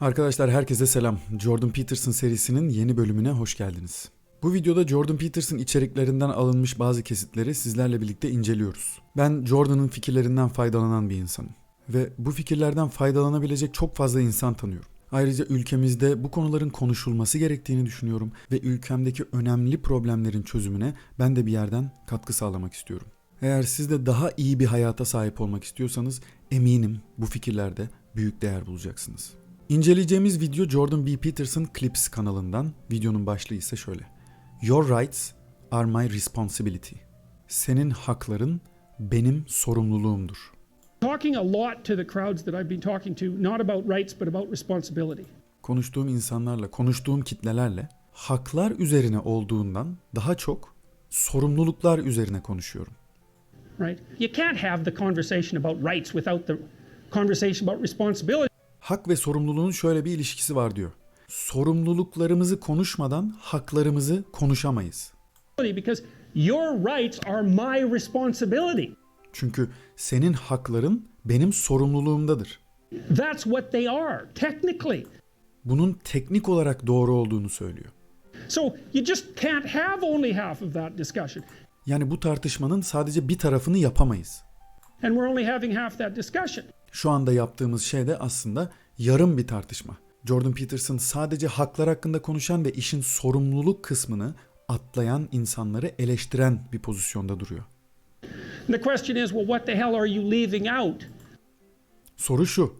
Arkadaşlar herkese selam. Jordan Peterson serisinin yeni bölümüne hoş geldiniz. Bu videoda Jordan Peterson içeriklerinden alınmış bazı kesitleri sizlerle birlikte inceliyoruz. Ben Jordan'ın fikirlerinden faydalanan bir insanım. Ve bu fikirlerden faydalanabilecek çok fazla insan tanıyorum. Ayrıca ülkemizde bu konuların konuşulması gerektiğini düşünüyorum ve ülkemdeki önemli problemlerin çözümüne ben de bir yerden katkı sağlamak istiyorum. Eğer siz de daha iyi bir hayata sahip olmak istiyorsanız eminim bu fikirlerde büyük değer bulacaksınız. İnceleyeceğimiz video Jordan B. Peterson Clips kanalından. Videonun başlığı ise şöyle. Your rights are my responsibility. Senin hakların benim sorumluluğumdur. talking a lot to the crowds that I've been talking to, not about rights, but about responsibility. Konuştuğum insanlarla, konuştuğum kitlelerle haklar üzerine olduğundan daha çok sorumluluklar üzerine konuşuyorum. Right? You can't have the conversation about rights without the conversation about responsibility. Hak ve sorumluluğun şöyle bir ilişkisi var diyor. Sorumluluklarımızı konuşmadan haklarımızı konuşamayız. Because your rights are my responsibility. Çünkü senin hakların benim sorumluluğumdadır. That's what they are, technically. Bunun teknik olarak doğru olduğunu söylüyor. So you just can't have only half of that discussion. Yani bu tartışmanın sadece bir tarafını yapamayız. And we're only having half that discussion. Şu anda yaptığımız şey de aslında yarım bir tartışma. Jordan Peterson sadece haklar hakkında konuşan ve işin sorumluluk kısmını atlayan insanları eleştiren bir pozisyonda duruyor. The question is, well, what the hell are you leaving out? Soru şu.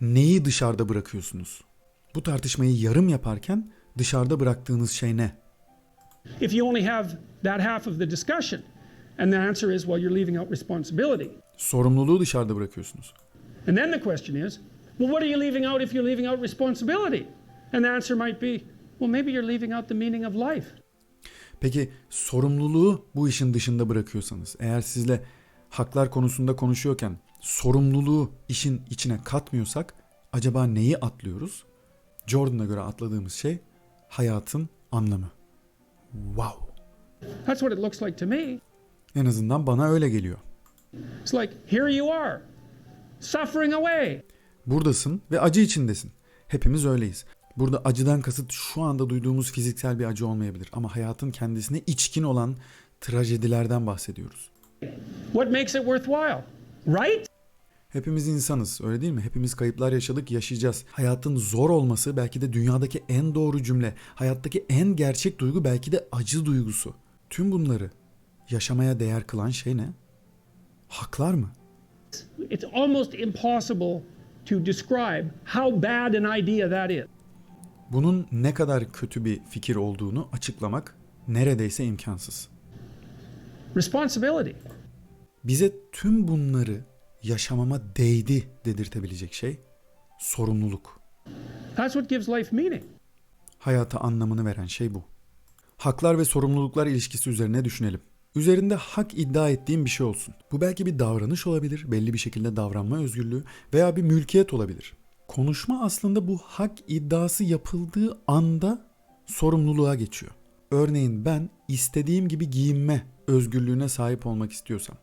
Neyi dışarıda bırakıyorsunuz? Bu tartışmayı yarım yaparken dışarıda bıraktığınız şey ne? If you only have that half of the discussion, and the answer is, well, you're leaving out responsibility. Sorumluluğu dışarıda bırakıyorsunuz. And then the question is, well, what are you leaving out if you're leaving out responsibility? And the answer might be, well, maybe you're leaving out the meaning of life. Peki sorumluluğu bu işin dışında bırakıyorsanız, eğer sizle haklar konusunda konuşuyorken sorumluluğu işin içine katmıyorsak acaba neyi atlıyoruz? Jordan'a göre atladığımız şey hayatın anlamı. Wow. That's what it looks like to me. En azından bana öyle geliyor. It's like, here you are, suffering away. Buradasın ve acı içindesin. Hepimiz öyleyiz. Burada acıdan kasıt şu anda duyduğumuz fiziksel bir acı olmayabilir ama hayatın kendisine içkin olan trajedilerden bahsediyoruz. What makes it worthwhile? Right? Hepimiz insanız öyle değil mi? Hepimiz kayıplar yaşadık yaşayacağız. Hayatın zor olması belki de dünyadaki en doğru cümle. Hayattaki en gerçek duygu belki de acı duygusu. Tüm bunları yaşamaya değer kılan şey ne? Haklar mı? It's almost impossible to describe how bad an idea that is. Bunun ne kadar kötü bir fikir olduğunu açıklamak neredeyse imkansız. Responsibility. Bize tüm bunları yaşamama değdi dedirtebilecek şey sorumluluk. That's what gives life meaning. Hayata anlamını veren şey bu. Haklar ve sorumluluklar ilişkisi üzerine düşünelim. Üzerinde hak iddia ettiğim bir şey olsun. Bu belki bir davranış olabilir, belli bir şekilde davranma özgürlüğü veya bir mülkiyet olabilir. Konuşma aslında bu hak iddiası yapıldığı anda sorumluluğa geçiyor. Örneğin ben istediğim gibi giyinme özgürlüğüne sahip olmak istiyorsam,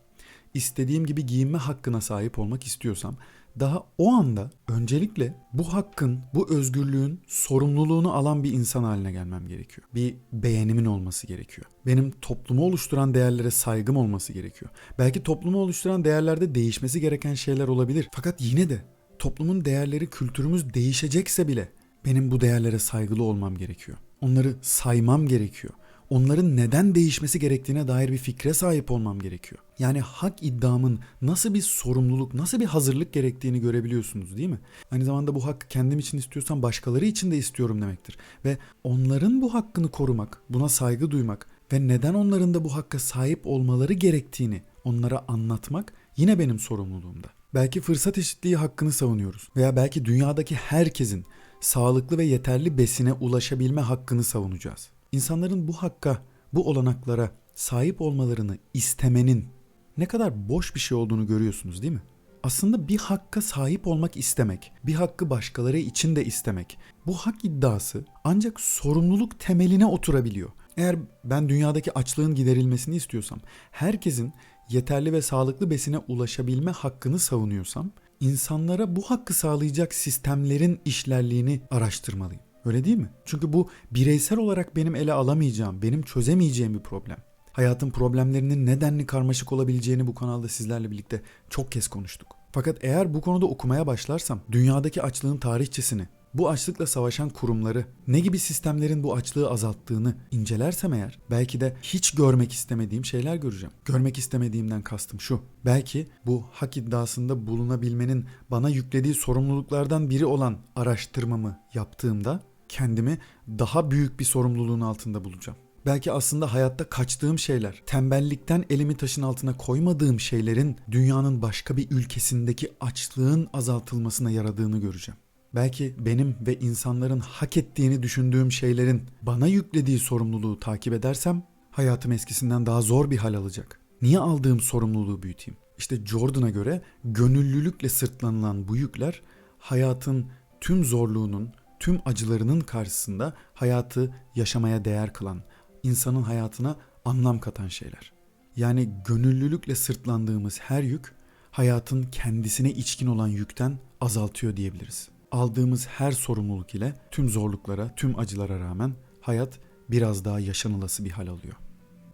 istediğim gibi giyinme hakkına sahip olmak istiyorsam daha o anda öncelikle bu hakkın, bu özgürlüğün sorumluluğunu alan bir insan haline gelmem gerekiyor. Bir beğenimin olması gerekiyor. Benim toplumu oluşturan değerlere saygım olması gerekiyor. Belki toplumu oluşturan değerlerde değişmesi gereken şeyler olabilir. Fakat yine de toplumun değerleri, kültürümüz değişecekse bile benim bu değerlere saygılı olmam gerekiyor. Onları saymam gerekiyor. Onların neden değişmesi gerektiğine dair bir fikre sahip olmam gerekiyor. Yani hak iddiamın nasıl bir sorumluluk, nasıl bir hazırlık gerektiğini görebiliyorsunuz değil mi? Aynı zamanda bu hakkı kendim için istiyorsam başkaları için de istiyorum demektir. Ve onların bu hakkını korumak, buna saygı duymak ve neden onların da bu hakka sahip olmaları gerektiğini onlara anlatmak yine benim sorumluluğumda. Belki fırsat eşitliği hakkını savunuyoruz veya belki dünyadaki herkesin sağlıklı ve yeterli besine ulaşabilme hakkını savunacağız. İnsanların bu hakka, bu olanaklara sahip olmalarını istemenin ne kadar boş bir şey olduğunu görüyorsunuz değil mi? Aslında bir hakka sahip olmak istemek, bir hakkı başkaları için de istemek, bu hak iddiası ancak sorumluluk temeline oturabiliyor. Eğer ben dünyadaki açlığın giderilmesini istiyorsam, herkesin yeterli ve sağlıklı besine ulaşabilme hakkını savunuyorsam, insanlara bu hakkı sağlayacak sistemlerin işlerliğini araştırmalıyım. Öyle değil mi? Çünkü bu bireysel olarak benim ele alamayacağım, benim çözemeyeceğim bir problem. Hayatın problemlerinin nedenli karmaşık olabileceğini bu kanalda sizlerle birlikte çok kez konuştuk. Fakat eğer bu konuda okumaya başlarsam dünyadaki açlığın tarihçesini, bu açlıkla savaşan kurumları, ne gibi sistemlerin bu açlığı azalttığını incelersem eğer belki de hiç görmek istemediğim şeyler göreceğim. Görmek istemediğimden kastım şu. Belki bu hak iddiasında bulunabilmenin bana yüklediği sorumluluklardan biri olan araştırmamı yaptığımda kendimi daha büyük bir sorumluluğun altında bulacağım. Belki aslında hayatta kaçtığım şeyler, tembellikten elimi taşın altına koymadığım şeylerin dünyanın başka bir ülkesindeki açlığın azaltılmasına yaradığını göreceğim. Belki benim ve insanların hak ettiğini düşündüğüm şeylerin bana yüklediği sorumluluğu takip edersem hayatım eskisinden daha zor bir hal alacak. Niye aldığım sorumluluğu büyüteyim? İşte Jordan'a göre gönüllülükle sırtlanılan bu yükler hayatın tüm zorluğunun, tüm acılarının karşısında hayatı yaşamaya değer kılan, insanın hayatına anlam katan şeyler. Yani gönüllülükle sırtlandığımız her yük hayatın kendisine içkin olan yükten azaltıyor diyebiliriz. Aldığımız her sorumluluk ile tüm zorluklara, tüm acılara rağmen hayat biraz daha yaşanılası bir hal alıyor.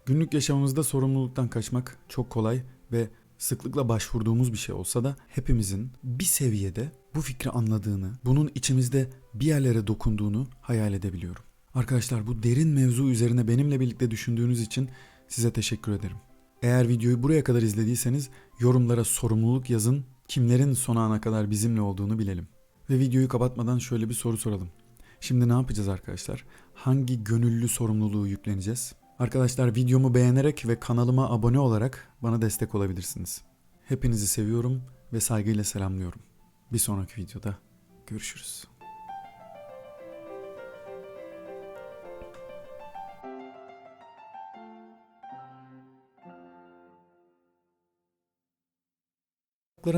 Günlük yaşamımızda sorumluluktan kaçmak çok kolay ve sıklıkla başvurduğumuz bir şey olsa da hepimizin bir seviyede bu fikri anladığını, bunun içimizde bir yerlere dokunduğunu hayal edebiliyorum. Arkadaşlar bu derin mevzu üzerine benimle birlikte düşündüğünüz için size teşekkür ederim. Eğer videoyu buraya kadar izlediyseniz yorumlara sorumluluk yazın. Kimlerin son ana kadar bizimle olduğunu bilelim. Ve videoyu kapatmadan şöyle bir soru soralım. Şimdi ne yapacağız arkadaşlar? Hangi gönüllü sorumluluğu yükleneceğiz? Arkadaşlar videomu beğenerek ve kanalıma abone olarak bana destek olabilirsiniz. Hepinizi seviyorum ve saygıyla selamlıyorum. Bir sonraki videoda görüşürüz.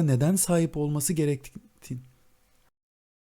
neden sahip olması gerektiğini